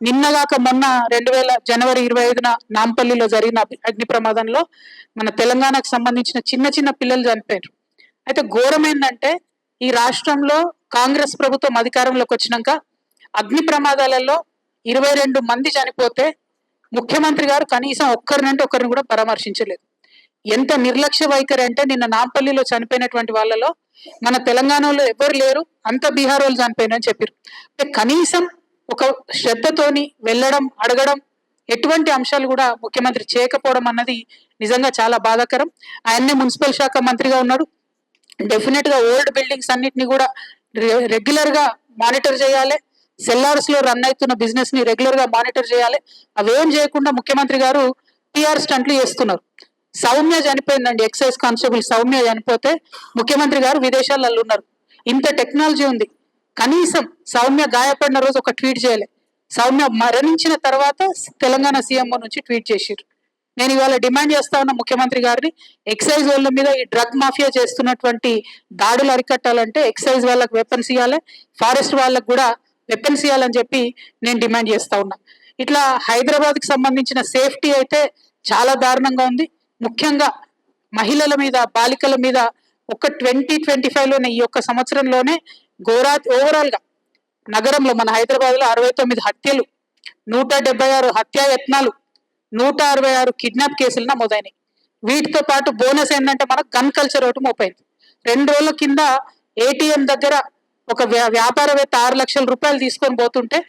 నిన్నగాక మొన్న రెండు వేల జనవరి ఇరవై ఐదున నాంపల్లిలో జరిగిన అగ్ని- ప్రమాదంలో మన తెలంగాణకు సంబంధించిన చిన్న చిన్న పిల్లలు చనిపోయారు అయితే ఘోరమైందంటే ఈ రాష్ట్రంలో కాంగ్రెస్ ప్రభుత్వం అధికారంలోకి వచ్చినాక అగ్ని ప్రమాదాలలో ఇరవై రెండు మంది చనిపోతే ముఖ్యమంత్రి గారు కనీసం ఒక్కరినంటే ఒకరిని కూడా పరామర్శించలేదు. ఎంత నిర్లక్ష్య వైఖరి అంటే నిన్న నాంపల్లిలో చనిపోయినటువంటి వాళ్ళలో మన తెలంగాణలో ఎవరు లేరు అంత బీహార్ వాళ్ళు చనిపోయినని చెప్పారు కనీసం ఒక శ్రద్ధతోని వెళ్ళడం అడగడం ఎటువంటి అంశాలు కూడా ముఖ్యమంత్రి చేయకపోవడం అన్నది నిజంగా చాలా బాధాకరం. ఆయన్నే మున్సిపల్ శాఖ మంత్రిగా ఉన్నాడు. డెఫినెట్గా ఓల్డ్ బిల్డింగ్స్ అన్నిటిని కూడా రెగ్యులర్గా మానిటర్ చేయాలి. సెల్లార్స్లో రన్ అవుతున్న బిజినెస్ని రెగ్యులర్గా మానిటర్ చేయాలి. అవేం చేయకుండా ముఖ్యమంత్రి గారు పిఆర్ స్టంట్లు చేస్తున్నారు. సౌమ్య చనిపోయిందండి ఎక్సైజ్ కానిస్టేబుల్ సౌమ్య చనిపోతే ముఖ్యమంత్రి గారు విదేశాలలో ఉన్నారు. ఇంత టెక్నాలజీ ఉంది. కనీసం సౌమ్య గాయపడిన రోజు ఒక ట్వీట్ చేయలే. సౌమ్య మరణించిన తర్వాత తెలంగాణ సీఎంఓ నుంచి ట్వీట్ చేసిర్రు. నేను ఇవాళ డిమాండ్ చేస్తా ఉన్న ముఖ్యమంత్రి గారిని ఎక్సైజ్ వాళ్ళ మీద ఈ డ్రగ్ మాఫియా చేస్తున్నటువంటి దాడులు అరికట్టాలంటే ఎక్సైజ్ వాళ్ళకి వెపన్స్ ఇవ్వాలి ఫారెస్ట్ వాళ్ళకు కూడా వెపన్స్ ఇవ్వాలని చెప్పి నేను డిమాండ్ చేస్తా ఉన్నా. ఇట్లా హైదరాబాద్కి సంబంధించిన సేఫ్టీ అయితే చాలా దారుణంగా ఉంది. ముఖ్యంగా మహిళల మీద బాలికల మీద ఒక ట్వంటీ ట్వంటీ ఫైవ్లోనే ఈ యొక్క సంవత్సరంలోనే ఘోరా ఓవరాల్గా నగరంలో మన హైదరాబాద్లో అరవై తొమ్మిది హత్యలు నూట డెబ్బై ఆరు హత్యా యత్నాలు నూట అరవై ఆరు కిడ్నాప్ కేసులు నమోదైనాయి. వీటితో పాటు బోనస్ ఏంటంటే మనకు గన్ కల్చర్ ఒకటి మోపైంది. రెండు రోజుల కింద ఏటీఎం దగ్గర ఒక వ్యా- వ్యాపారవేత్త ఆరు లక్షల రూపాయలు తీసుకొని పోతుంటే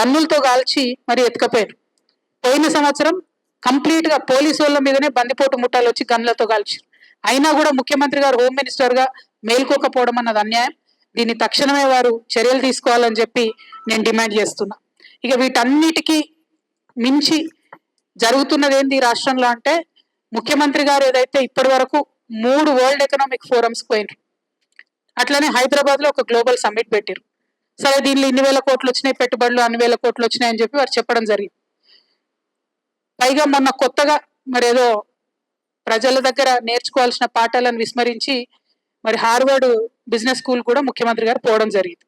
గన్నులతో కాల్చి మరి ఎత్తుకపోయారు. పోయిన సంవత్సరం కంప్లీట్గా పోలీసు వాళ్ళ మీదనే బందిపోటు ముఠాలు వచ్చి గన్లతో కాల్చారు అయినా కూడా ముఖ్యమంత్రి గారు హోమ్ మినిస్టర్గా మేల్కోకపోవడం అన్నది అన్యాయం. దీన్ని తక్షణమే వారు చర్యలు తీసుకోవాలని చెప్పి నేను డిమాండ్ చేస్తున్నా. ఇక వీటన్నిటికీ మించి జరుగుతున్నది ఏంది ఈ రాష్ట్రంలో అంటే ముఖ్యమంత్రి గారు ఏదైతే ఇప్పటి వరకు మూడు వరల్డ్ ఎకనామిక్ ఫోరమ్స్ పోయినారు. అట్లనే హైదరాబాద్లో ఒక గ్లోబల్ సమ్మిట్ పెట్టారు. సరే దీనిలో ఇన్ని వేల కోట్లు వచ్చినాయి పెట్టుబడులు అన్ని వేల కోట్లు వచ్చినాయి అని చెప్పి వారు చెప్పడం జరిగింది. పైగా మొన్న కొత్తగా మరి ఏదో ప్రజల దగ్గర నేర్చుకోవాల్సిన పాఠాలను విస్మరించి మరి హార్వర్డ్ బిజినెస్ స్కూల్ కూడా ముఖ్యమంత్రి గారు పోవడం జరిగింది.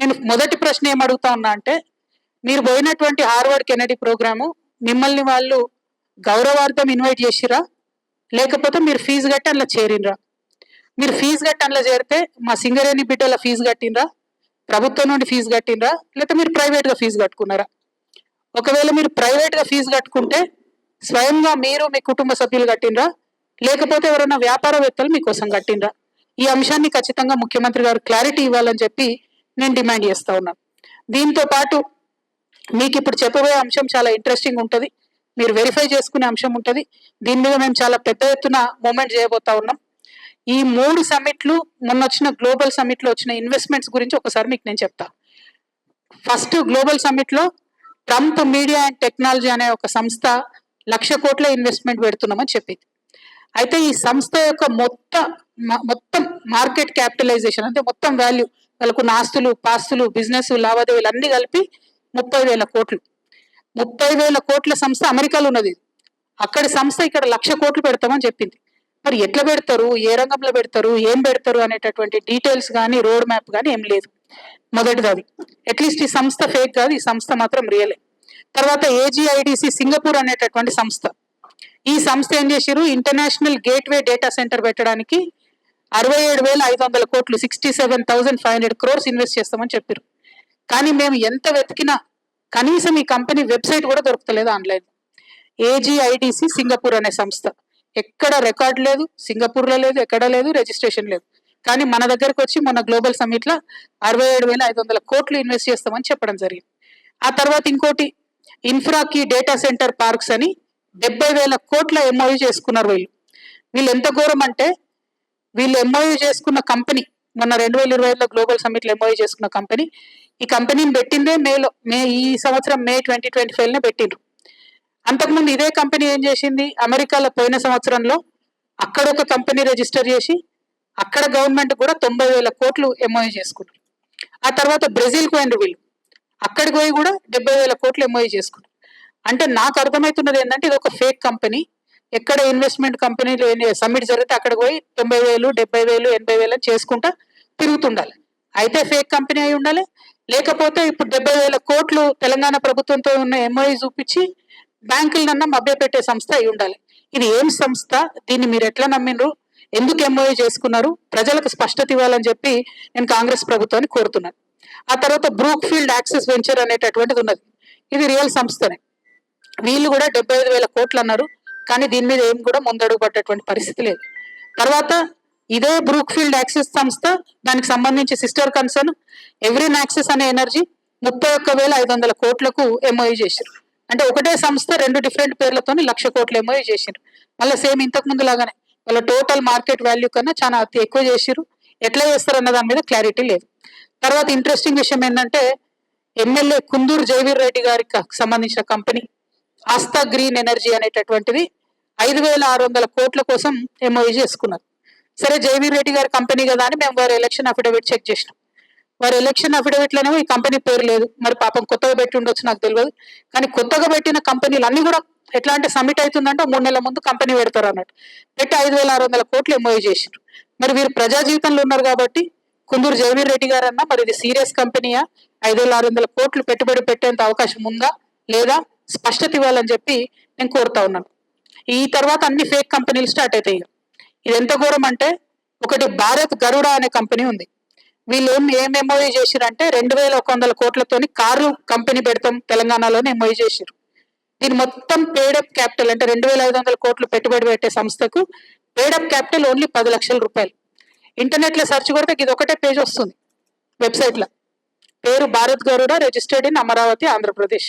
నేను మొదటి ప్రశ్న ఏం అడుగుతా ఉన్నా అంటే మీరు పోయినటువంటి హార్వర్డ్ కెనడీ ప్రోగ్రాము మిమ్మల్ని వాళ్ళు గౌరవార్థం ఇన్వైట్ చేసిరా లేకపోతే మీరు ఫీజు కట్టి అందులో చేరినరా మీరు ఫీజు కట్టి అందులో చేరితే మా సింగరేణి బిడ్డల ఫీజు కట్టినరా ప్రభుత్వం నుండి ఫీజు కట్టినరా లేకపోతే మీరు ప్రైవేట్గా ఫీజు కట్టుకున్నారా? ఒకవేళ మీరు ప్రైవేట్గా ఫీజు కట్టుకుంటే స్వయంగా మీరు మీ కుటుంబ సభ్యులు కట్టినరా లేకపోతే ఎవరైనా వ్యాపారవేత్తలు మీకోసం కట్టినరా ఈ అంశాన్ని ఖచ్చితంగా ముఖ్యమంత్రి గారు క్లారిటీ ఇవ్వాలని చెప్పి నేను డిమాండ్ చేస్తా ఉన్నాను దీంతో పాటు మీకు ఇప్పుడు చెప్పబోయే అంశం చాలా ఇంట్రెస్టింగ్ ఉంటుంది. మీరు వెరిఫై చేసుకునే అంశం ఉంటుంది. దీని మీద మేము చాలా పెద్ద ఎత్తున మూమెంట్ చేయబోతా ఉన్నాం. ఈ మూడు సమ్మిట్లు మొన్న వచ్చిన గ్లోబల్ సమ్మిట్లో వచ్చిన ఇన్వెస్ట్మెంట్స్ గురించి ఒకసారి మీకు నేను చెప్తా. ఫస్ట్ గ్లోబల్ సమ్మిట్లో ట్రంప్ మీడియా అండ్ టెక్నాలజీ అనే ఒక సంస్థ లక్ష కోట్ల ఇన్వెస్ట్మెంట్ పెడుతున్నామని చెప్పింది. అయితే ఈ సంస్థ యొక్క మొత్తం మొత్తం మార్కెట్ క్యాపిటలైజేషన్ అంటే మొత్తం వాల్యూ వాళ్ళకున్న ఆస్తులు పాస్తులు బిజినెస్ లావాదేవీలు అన్ని కలిపి ముప్పై వేల కోట్లు. ముప్పై వేల కోట్ల సంస్థ అమెరికాలో ఉన్నది. అక్కడ అక్కడి సంస్థ ఇక్కడ లక్ష కోట్లు పెడతామని చెప్పింది. మరి ఎట్లా పెడతారు? ఏ రంగంలో పెడతారు? ఏం పెడతారు? అనేటటువంటి డీటెయిల్స్ కానీ రోడ్ మ్యాప్ కానీ ఏం లేదు. మొదటిది అది. అట్లీస్ట్ ఈ సంస్థ ఫేక్ కాదు ఈ సంస్థ మాత్రం రియలే. తర్వాత ఏజీఐడిసి సింగపూర్ అనేటటువంటి సంస్థ. ఈ సంస్థ ఏం చేసిరు ఇంటర్నేషనల్ గేట్వే డేటా సెంటర్ పెట్టడానికి అరవై ఏడు వేల ఐదు వందల కోట్లు sixty seven thousand five hundred crores invest చేస్తామని చెప్పారు కానీ మేము ఎంత వెతికినా కనీసం ఈ కంపెనీ వెబ్సైట్ కూడా దొరుకుతలేదు ఆన్లైన్. ఏజీఐడిసి సింగపూర్ అనే సంస్థ. ఎక్కడ రికార్డ్ లేదు సింగపూర్లో లేదు ఎక్కడ లేదు రిజిస్ట్రేషన్ లేదు. కానీ మన దగ్గరకు వచ్చి మన గ్లోబల్ సమ్మిట్లో అరవై ఏడు వేల ఐదు వందల కోట్లు ఇన్వెస్ట్ చేస్తామని చెప్పడం జరిగింది. ఆ తర్వాత ఇంకోటి ఇన్ఫ్రాకి డేటా సెంటర్ పార్క్స్ అని డెబ్బై వేల కోట్ల ఎంఓయూ చేసుకున్నారు వీళ్ళు. వీళ్ళు ఎంత ఘోరం అంటే వీళ్ళు ఎంఓయూ చేసుకున్న కంపెనీ మొన్న రెండు వేల ఇరవై ఐదులో గ్లోబల్ సమ్మిట్లో లో ఎంఓయూ చేసుకున్న కంపెనీ ఈ కంపెనీని పెట్టిందే మేలో మే ఈ సంవత్సరం మే ట్వంటీ ట్వంటీ ఫైవ్లో పెట్టిండ్రు. అంతకుముందు ఇదే కంపెనీ ఏం చేసింది? అమెరికాలో పోయిన సంవత్సరంలో అక్కడ ఒక కంపెనీ రిజిస్టర్ చేసి అక్కడ గవర్నమెంట్ కూడా తొంభై వేల కోట్లు ఎంఓయూ చేసుకున్నారు. ఆ తర్వాత బ్రెజిల్కి పోయిండ్రు వీళ్ళు. అక్కడికి పోయి కూడా డెబ్బై వేల కోట్లు ఎంఓయూ చేసుకున్నారు. అంటే నాకు అర్థమవుతున్నది ఏంటంటే ఇది ఒక ఫేక్ కంపెనీ ఎక్కడ ఇన్వెస్ట్మెంట్ కంపెనీలు సమ్మిట్ జరిగితే అక్కడికి పోయి తొంభై వేలు డెబ్బై వేలు ఎనభై వేలు చేసుకుంటా తిరుగుతుండాలి. అయితే ఫేక్ కంపెనీ అయి ఉండాలి. లేకపోతే ఇప్పుడు డెబ్బై వేల కోట్లు తెలంగాణ ప్రభుత్వంతో ఉన్న ఎంఓఈ చూపించి బ్యాంకులనన్నా మభ్యపెట్టే సంస్థ అయి ఉండాలి. ఇది ఏం సంస్థ? దీన్ని మీరు ఎట్లా నమ్మిండ్రు? ఎందుకు ఎంఓఏ చేసుకున్నారు? ప్రజలకు స్పష్టత ఇవ్వాలని చెప్పి నేను కాంగ్రెస్ ప్రభుత్వాన్ని కోరుతున్నాను. ఆ తర్వాత బ్రూక్ ఫీల్డ్ యాక్సెస్ వెంచర్ అనేటటువంటిది ఉన్నది. ఇది రియల్ సంస్థనే. వీళ్ళు కూడా డెబ్బై ఐదు వేల కోట్లు అన్నారు. కానీ దీని మీద ఏం కూడా ముందడుగు పడ్డటువంటి పరిస్థితి లేదు. తర్వాత ఇదే బ్రూక్ఫీల్డ్ యాక్సెస్ సంస్థ దానికి సంబంధించి సిస్టర్ కన్సర్న్ ఎవ్రీన్ యాక్సెస్ అనే ఎనర్జీ ముప్పై ఒక్క వేల ఐదు వందల కోట్లకు ఎంఓఈ చేశారు అంటే ఒకటే సంస్థ రెండు డిఫరెంట్ పేర్లతో లక్ష కోట్లు ఎంఓఈ చేసిండ్రు మళ్ళీ సేమ్ ఇంతకు ముందు లాగానే. వాళ్ళ టోటల్ మార్కెట్ వాల్యూ కన్నా చాలా అతి ఎక్కువ చేసిరు ఎట్లా చేస్తారు అన్న దాని మీద క్లారిటీ లేదు. తర్వాత ఇంట్రెస్టింగ్ విషయం ఏంటంటే ఎమ్మెల్యే కుందూరు జయవీర్ రెడ్డి గారికి సంబంధించిన కంపెనీ ఆస్థా గ్రీన్ ఎనర్జీ అనేటటువంటిది ఐదు వేల ఆరు వందల కోట్ల కోసం ఎంఓఈ చేసుకున్నారు. సరే జయవీర్ రెడ్డి గారి కంపెనీ కదా అని మేము వారి ఎలక్షన్ అఫిడవిట్ చెక్ చేసినాం. వారి ఎలక్షన్ అఫిడవిట్లోనే ఈ కంపెనీ పేరు లేదు. మరి పాపం కొత్తగా పెట్టి ఉండొచ్చు నాకు తెలియదు. కానీ కొత్తగా పెట్టిన కంపెనీలు అన్ని కూడా ఎట్లా అంటే సబ్మిట్ అవుతుందంటే మూడు నెలల ముందు కంపెనీ పెడతారు అన్నట్టు. పెట్టి ఐదు వేల ఆరు వందల కోట్లు ఎంఓఈ చేసిండ్రు. మరి వీరు ప్రజా జీవితంలో ఉన్నారు కాబట్టి కుందూరు జయవీర్ రెడ్డి గారు అన్న మరి ఇది సీరియస్ కంపెనీయా? ఐదు వేల ఆరు వందల కోట్లు పెట్టుబడి పెట్టేంత అవకాశం ఉందా? లేదా స్పష్టత ఇవ్వాలని చెప్పి నేను కోరుతా ఉన్నాను. ఈ తర్వాత అన్ని ఫేక్ కంపెనీలు స్టార్ట్ అవుతాయి. ఇది ఎంత ఘోరం అంటే ఒకటి భారత్ గరుడ అనే కంపెనీ ఉంది. వీళ్ళు ఏం ఏం ఎంఓఈ చేసిరంటే రెండు వేల ఒక వందల కోట్లతోని కార్లు కంపెనీ పెడతాం తెలంగాణలోనే ఎంఓఈ చేసిరు దీని మొత్తం పేడప్ క్యాపిటల్ అంటే రెండు వేల ఐదు వందల కోట్లు పెట్టుబడి పెట్టే సంస్థకు పేడప్ క్యాపిటల్ ఓన్లీ పది లక్షల రూపాయలు. ఇంటర్నెట్లో సెర్చ్ కొడితే ఇది ఒకటే పేజ్ వస్తుంది వెబ్సైట్లో. పేరు భారత్ గరుడ రిజిస్టర్డ్ ఇన్ అమరావతి ఆంధ్రప్రదేశ్.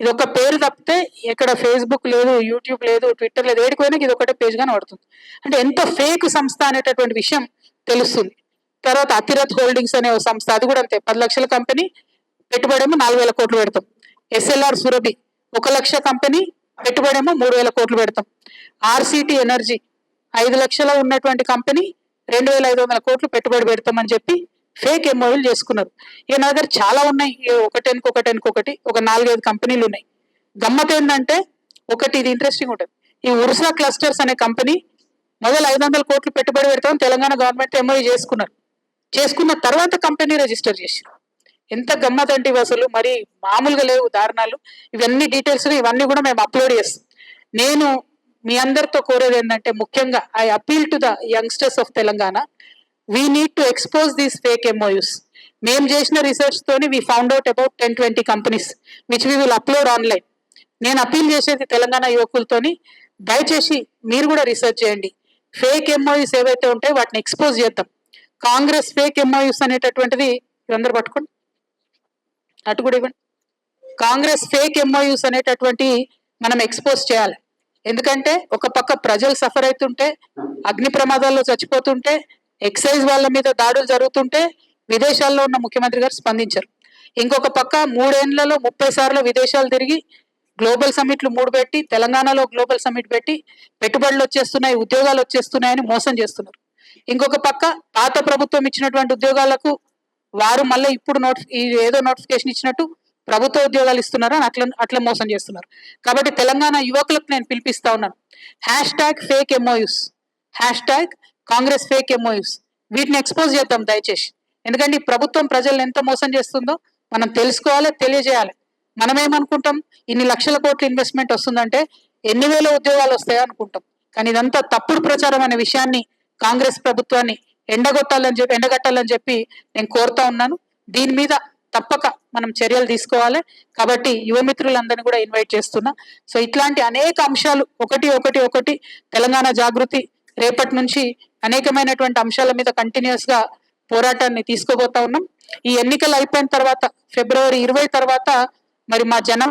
ఇది ఒక పేరు తప్పితే ఎక్కడ ఫేస్బుక్ లేదు యూట్యూబ్ లేదు ట్విట్టర్ లేదు ఏడిపోయినా ఇది ఒకటే పేజ్ గానే పడుతుంది. అంటే ఎంత ఫేక్ సంస్థ అనేటటువంటి విషయం తెలుస్తుంది. తర్వాత అతిరథ్ హోల్డింగ్స్ అనే ఒక సంస్థ అది కూడా అంతే. పది లక్షల కంపెనీ పెట్టుబడేమో నాలుగు వేల కోట్లు పెడతాం. ఎస్ఎల్ఆర్ సురభి ఒక లక్ష కంపెనీ పెట్టుబడేమో మూడు వేల కోట్లు పెడతాం. ఆర్సిటి ఎనర్జీ ఐదు లక్షల ఉన్నటువంటి కంపెనీ రెండు వేల ఐదు వందల కోట్లు పెట్టుబడి పెడతామని చెప్పి ఫేక్ ఎంఓఎల్ చేసుకున్నారు. ఇక నా దగ్గర చాలా ఉన్నాయి. ఈ ఒకటెనుక ఒకటి ఒక నాలుగైదు కంపెనీలు ఉన్నాయి. గమ్మత్ ఏంటంటే ఒకటి ఇది ఇంట్రెస్టింగ్ ఉంటుంది. ఈ ఉర్సా క్లస్టర్స్ అనే కంపెనీ మొదలు ఐదు వందల కోట్లు పెట్టుబడి పెడతాం తెలంగాణ గవర్నమెంట్ ఎంఓఈ చేసుకున్నారు. చేసుకున్న తర్వాత కంపెనీ రిజిస్టర్ చేశారు ఎంత గమ్మత్ అంటే ఇవి అసలు. మరి మామూలుగా లేవు దారుణాలు. ఇవన్నీ డీటెయిల్స్ ఇవన్నీ కూడా మేము అప్లోడ్ చేస్తాం. నేను మీ అందరితో కోరేది ఏంటంటే ముఖ్యంగా I appeal to the youngsters of Telangana we need to expose these fake MoUs మేము చేసిన రీసెర్చ్ తోని we found out about ten twenty companies which we will upload online నేను అప్పీల్ చేసేది తెలంగాణ యువకులతోని దయచేసి మీరు కూడా రీసెర్చ్ చేయండి. ఫేక్ ఎంఓయూస్ ఏవైతే ఉంటాయో వాటిని ఎక్స్పోజ్ చేద్దాం. కాంగ్రెస్ ఫేక్ ఎంఓయూస్ అనేటటువంటిది ఇవందరూ పట్టుకోండి. అటు కూడా ఇవ్వండి. కాంగ్రెస్ ఫేక్ ఎంఓయూస్ అనేటటువంటి మనం ఎక్స్పోజ్ చేయాలి. ఎందుకంటే ఒక పక్క ప్రజలు సఫర్ అవుతుంటే అగ్ని ప్రమాదాల్లో చచ్చిపోతుంటే ఎక్సైజ్ వాళ్ళ మీద దాడులు జరుగుతుంటే విదేశాల్లో ఉన్న ముఖ్యమంత్రి గారు స్పందించారు. ఇంకొక పక్క మూడేళ్ళలో ముప్పై సార్లు విదేశాలు తిరిగి గ్లోబల్ సమ్మిట్లు మూడు పెట్టి తెలంగాణలో గ్లోబల్ సమ్మిట్ పెట్టి పెట్టుబడులు వచ్చేస్తున్నాయి ఉద్యోగాలు వచ్చేస్తున్నాయని మోసం చేస్తున్నారు. ఇంకొక పక్క పాత ప్రభుత్వం ఇచ్చినటువంటి ఉద్యోగాలకు వారు మళ్ళీ ఇప్పుడు నోటి ఈ ఏదో నోటిఫికేషన్ ఇచ్చినట్టు ప్రభుత్వ ఉద్యోగాలు ఇస్తున్నారు అని అట్లా అట్లా మోసం చేస్తున్నారు. కాబట్టి తెలంగాణ యువకులకు నేను పిలిపిస్తా ఉన్నాను. Hashtag fake MoUs hashtag Congress fake MoUs వీటిని ఎక్స్పోజ్ చేద్దాం దయచేసి. ఎందుకంటే ఈ ప్రభుత్వం ప్రజల్ని ఎంత మోసం చేస్తుందో మనం తెలుసుకోవాలి తెలియజేయాలి. మనం ఏమనుకుంటాం ఇన్ని లక్షల కోట్ల ఇన్వెస్ట్మెంట్ వస్తుందంటే ఎన్ని వేల ఉద్యోగాలు వస్తాయో అనుకుంటాం. కానీ ఇదంతా తప్పుడు ప్రచారం అనే విషయాన్ని కాంగ్రెస్ ప్రభుత్వాన్ని ఎండగొట్టాలని చెప్పి ఎండగట్టాలని చెప్పి నేను కోరుతా ఉన్నాను. దీని మీద తప్పక మనం చర్యలు తీసుకోవాలి. కాబట్టి యువమిత్రులందరినీ కూడా ఇన్వైట్ చేస్తున్నా. సో ఇట్లాంటి అనేక అంశాలు ఒకటి ఒకటి ఒకటి తెలంగాణ జాగృతి రేపటి నుంచి అనేకమైనటువంటి అంశాల మీద కంటిన్యూస్గా పోరాటాన్ని తీసుకోబోతా ఉన్నాం. ఈ ఎన్నికలు అయిపోయిన తర్వాత ఫిబ్రవరి ఇరవై తర్వాత మరి మా జనం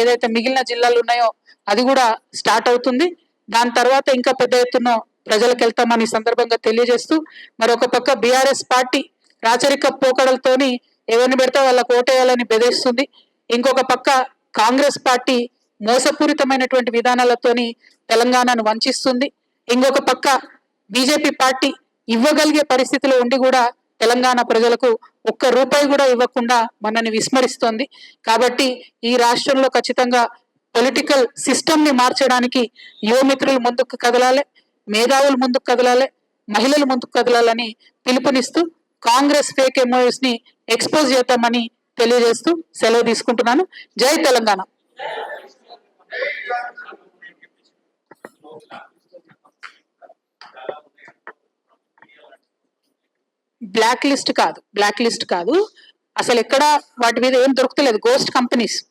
ఏదైతే మిగిలిన జిల్లాలు ఉన్నాయో అది కూడా స్టార్ట్ అవుతుంది. దాని తర్వాత ఇంకా పెద్ద ఎత్తున ప్రజలకు వెళ్తామని సందర్భంగా తెలియజేస్తూ మరొక పక్క బీఆర్ఎస్ పార్టీ రాచరిక పోకడలతోని ఎవరిని పెడితే వాళ్ళకు ఓటేయాలని బెదిరిస్తుంది. ఇంకొక పక్క కాంగ్రెస్ పార్టీ మోసపూరితమైనటువంటి విధానాలతోని తెలంగాణను వంచిస్తుంది. ఇంకొక పక్క బీజేపీ పార్టీ ఇవ్వగలిగే పరిస్థితిలో ఉండి కూడా తెలంగాణ ప్రజలకు ఒక్క రూపాయి కూడా ఇవ్వకుండా మనల్ని విస్మరిస్తోంది. కాబట్టి ఈ రాష్ట్రంలో ఖచ్చితంగా పొలిటికల్ సిస్టమ్ని మార్చడానికి యువమిత్రులు ముందుకు కదలాలి మేధావులు ముందుకు కదలాలి మహిళలు ముందుకు కదలాలని పిలుపునిస్తూ కాంగ్రెస్ ఫేక్ ఎంఓఎస్ని ఎక్స్పోజ్ చేద్దామని తెలియజేస్తూ సెలవు తీసుకుంటున్నాను. జై తెలంగాణ. బ్లాక్ లిస్ట్ కాదు. బ్లాక్ లిస్ట్ కాదు. అసలు ఎక్కడ వాటి మీద ఏం దొరుకుతలేదు. గోస్ట్ కంపెనీస్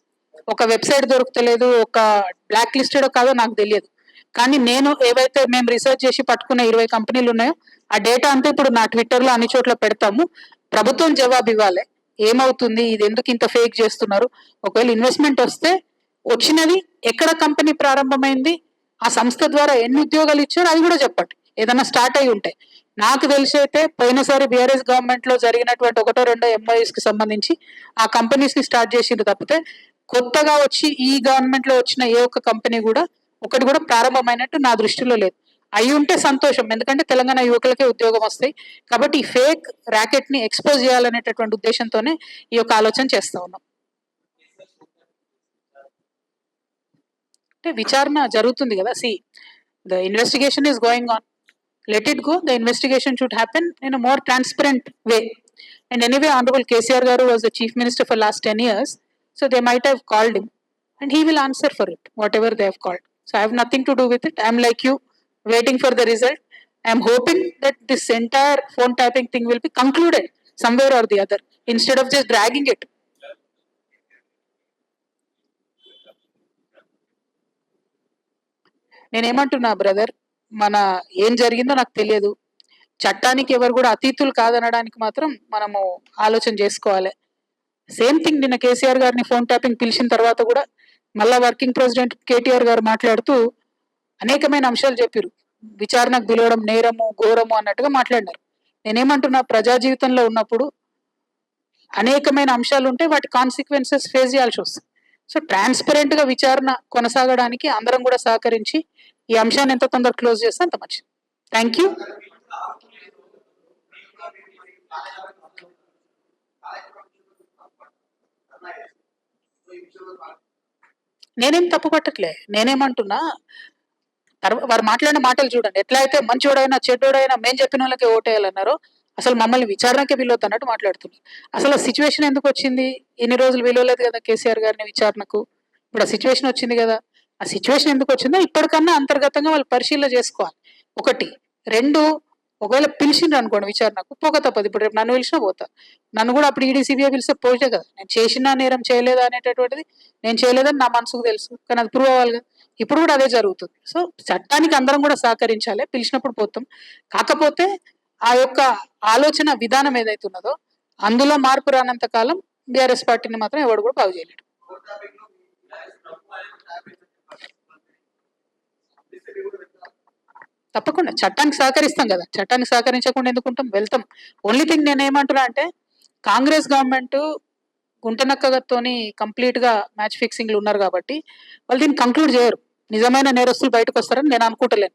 ఒక వెబ్సైట్ దొరుకుతలేదు. ఒక బ్లాక్ లిస్టెడ్ కాదో నాకు తెలియదు. కానీ నేను ఏవైతే మేము రీసెర్చ్ చేసి పట్టుకున్న ఇరవై కంపెనీలు ఉన్నాయో ఆ డేటా అంతా ఇప్పుడు నా ట్విట్టర్లో అన్ని చోట్ల పెడతాము. ప్రభుత్వం జవాబు ఇవ్వాలి. ఏమవుతుంది? ఇది ఎందుకు ఇంత ఫేక్ చేస్తున్నారు? ఒకవేళ ఇన్వెస్ట్మెంట్ వస్తే వచ్చినది ఎక్కడ కంపెనీ ప్రారంభమైంది? ఆ సంస్థ ద్వారా ఎన్ని ఉద్యోగాలు ఇచ్చారో? అది కూడా చెప్పండి. ఏదైనా స్టార్ట్ అయి ఉంటాయి నాకు తెలిసి అయితే పోయినసారి బీఆర్ఎస్ గవర్నమెంట్లో జరిగినటువంటి ఒకటో రెండో ఎంఐఎస్కి సంబంధించి ఆ కంపెనీస్ని స్టార్ట్ చేసింది తప్పితే కొత్తగా వచ్చి ఈ గవర్నమెంట్లో వచ్చిన ఏ ఒక్క కంపెనీ కూడా ఒకటి కూడా ప్రారంభమైనట్టు నా దృష్టిలో లేదు. అయి ఉంటే సంతోషం. ఎందుకంటే తెలంగాణ యువకులకే ఉద్యోగం వస్తాయి. కాబట్టి ఈ ఫేక్ ర్యాకెట్ని ఎక్స్పోజ్ చేయాలనేటటువంటి ఉద్దేశంతోనే ఈ యొక్క ఆలోచన చేస్తా ఉన్నాం. అంటే విచారణ జరుగుతుంది కదా. See the investigation is going on let it go. The investigation should happen in a more transparent way. And anyway, Honorable KCR Garu was the chief minister for last 10 years. So they might have called him and he will answer for it, whatever they have called. So I have nothing to do with it. I'm like you, waiting for the result. I'm hoping that this entire phone tapping thing will be concluded somewhere or the other instead of just dragging it. నేనేమంటున్నా brother మన ఏం జరిగిందో నాకు తెలియదు. చట్టానికి ఎవరు కూడా అతీతులు కాదనడానికి మాత్రం మనము ఆలోచన చేసుకోవాలి. సేమ్ థింగ్ నిన్న కేసీఆర్ గారిని ఫోన్ ట్యాపింగ్ పిలిచిన తర్వాత కూడా మళ్ళా వర్కింగ్ ప్రెసిడెంట్ కేటీఆర్ గారు మాట్లాడుతూ అనేకమైన అంశాలు చెప్పారు. విచారణకు పిలవడం నేరము ఘోరము అన్నట్టుగా మాట్లాడినారు. నేనేమంటున్నా ప్రజా జీవితంలో ఉన్నప్పుడు అనేకమైన అంశాలు ఉంటే వాటి కాన్సిక్వెన్సెస్ ఫేస్ చేయాల్సి వస్తుంది. సో ట్రాన్స్పరెంట్గా విచారణ కొనసాగడానికి అందరం కూడా సహకరించి ఈ అంశాన్ని ఎంత తొందరగా క్లోజ్ చేస్తే అంత మంచిది. థ్యాంక్ యూ నేనేం తప్పు పట్టట్లే. నేనేమంటున్నా తర్వాత వారు మాట్లాడిన మాటలు చూడండి. ఎట్లా అయితే మంచోడైనా చెడ్డోడైనా మేము చెప్పిన వాళ్ళకే ఓటేయాలన్నారో అసలు మమ్మల్ని విచారణకే విలువద్దు అన్నట్టు మాట్లాడుతున్నారు. అసలు ఆ సిచ్యువేషన్ ఎందుకు వచ్చింది? ఇన్ని రోజులు విలువలేదు కదా కేసీఆర్ గారిని విచారణకు? ఇప్పుడు ఆ సిచ్యువేషన్ వచ్చింది కదా. ఆ సిచ్యువేషన్ ఎందుకు వచ్చిందో ఇప్పటికన్నా అంతర్గతంగా వాళ్ళు పరిశీలన చేసుకోవాలి. ఒకటి. రెండు ఒకవేళ పిలిచిండ్రు అనుకోండి విచారణకు పోక తప్పదు. ఇప్పుడు రేపు నన్ను పిలిచినా పోతా. నన్ను కూడా అప్పుడు ఈడీసీబీఐ పిలిస్తే పోతే కదా. నేను చేసిన నేరం చేయలేదా అనేటటువంటిది నేను చేయలేదని నా మనసుకు తెలుసు. కానీ అది ప్రూవ్ అవ్వాలి కదా. ఇప్పుడు కూడా అదే జరుగుతుంది. సో చట్టానికి అందరం కూడా సహకరించాలి. పిలిచినప్పుడు పోతాం. కాకపోతే ఆ యొక్క ఆలోచన విధానం ఏదైతే ఉన్నదో అందులో మార్పు రానంత కాలం బీఆర్ఎస్ పార్టీని మాత్రం ఎవడు కూడా బాగు చేయలేడు తప్పకుండా. చట్టానికి సహకరిస్తాం కదా. చట్టానికి సహకరించకుండా ఎందుకుంటాం? వెళ్తాం. ఓన్లీ థింగ్ నేను ఏమంటున్నా అంటే కాంగ్రెస్ గవర్నమెంట్ గుంటనక్కతోని కంప్లీట్గా మ్యాచ్ ఫిక్సింగ్లు ఉన్నారు కాబట్టి వాళ్ళు దీన్ని కంక్లూడ్ చేయరు. నిజమైన నేరస్తులు బయటకు వస్తారని నేను అనుకుంటలేను.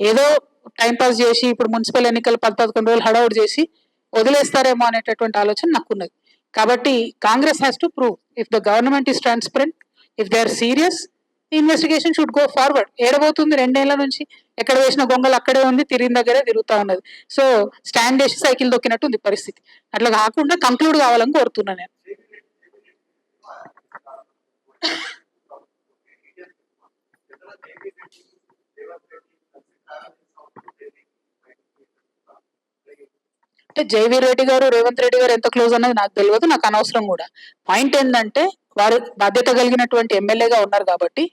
ఏదో టైం పాస్ చేసి ఇప్పుడు మున్సిపల్ ఎన్నికలు పది పదకొండు రోజులు హడావుడ్ చేసి వదిలేస్తారేమో అనేటటువంటి ఆలోచన నాకున్నది. కాబట్టి Congress has to prove if the government is transparent if they are serious investigation should go forward ఏడబోతుంది? రెండేళ్ళ నుంచి ఎక్కడ వేసిన గొంగలు అక్కడే ఉంది తిరిగిన దగ్గరే తిరుగుతా ఉన్నది. సో స్టాండ్ చేసి సైకిల్ దొక్కినట్టు ఉంది పరిస్థితి. అట్లా కాకుండా కంక్లూడ్ కావాలని కోరుతున్నా నేను. అంటే జైవీర్ రెడ్డి గారు రేవంత్ రెడ్డి గారు ఎంత క్లోజ్ అన్నది నాకు తెలియదు నాకు అనవసరం కూడా. పాయింట్ ఏంటంటే వారు బాధ్యత కలిగినటువంటి ఎమ్మెల్యేగా ఉన్నారు కాబట్టి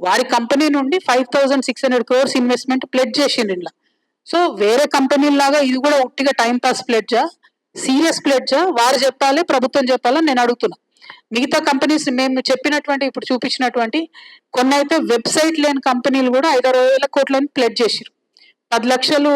వారి కంపెనీ నుండి five thousand six hundred crores investment pledge చేసిండ్రు ఇంట్లో సో వేరే కంపెనీలాగా ఇది కూడా ఉట్టిగా టైం పాస్ ప్లెడ్జా సీరియస్ ప్లెడ్జా వారు చెప్పాలి ప్రభుత్వం చెప్పాలని నేను అడుగుతున్నా. మిగతా కంపెనీస్ మేము చెప్పినటువంటి ఇప్పుడు చూపించినటువంటి కొన్ని అయితే వెబ్సైట్ లేని కంపెనీలు కూడా ఐదారు వేల కోట్లని ప్లెడ్ చేసిరు పది లక్షలు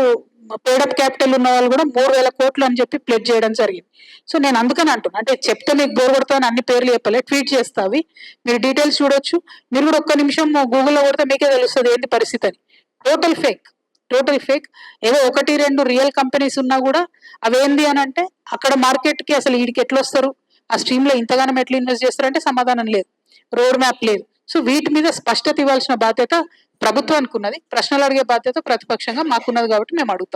పేడప్ క్యాపిటల్ ఉన్న వాళ్ళు కూడా మూడు వేల కోట్లు అని చెప్పి ప్లెడ్ చేయడం జరిగింది. సో నేను అందుకని అంటున్నా అంటే చెప్తే మీకు బోర్ కొడతాను అన్ని పేర్లు చెప్పలే ట్వీట్ చేస్తావి మీరు డీటెయిల్స్ చూడొచ్చు. మీరు కూడా ఒక్క నిమిషం గూగుల్లో కొడితే మీకే తెలుస్తుంది ఏంటి పరిస్థితి అని. టోటల్ ఫేక్ టోటల్ ఫేక్ ఏదో ఒకటి రెండు రియల్ కంపెనీస్ ఉన్నా కూడా అవేంది అని అంటే అక్కడ మార్కెట్కి అసలు వీడికి ఎట్లా వస్తారు ఆ స్ట్రీమ్లో ఇంతగానం ఎట్లా ఇన్వెస్ట్ చేస్తారంటే సమాధానం లేదు. రోడ్ మ్యాప్ లేదు. సో వీటి మీద స్పష్టత ఇవ్వాల్సిన బాధ్యత ప్రభుత్వానికి ఉన్నది ప్రశ్నలు అడిగే బాధ్యత ప్రతిపక్షంగా మాకున్నది కాబట్టి మేము అడుగుతాం.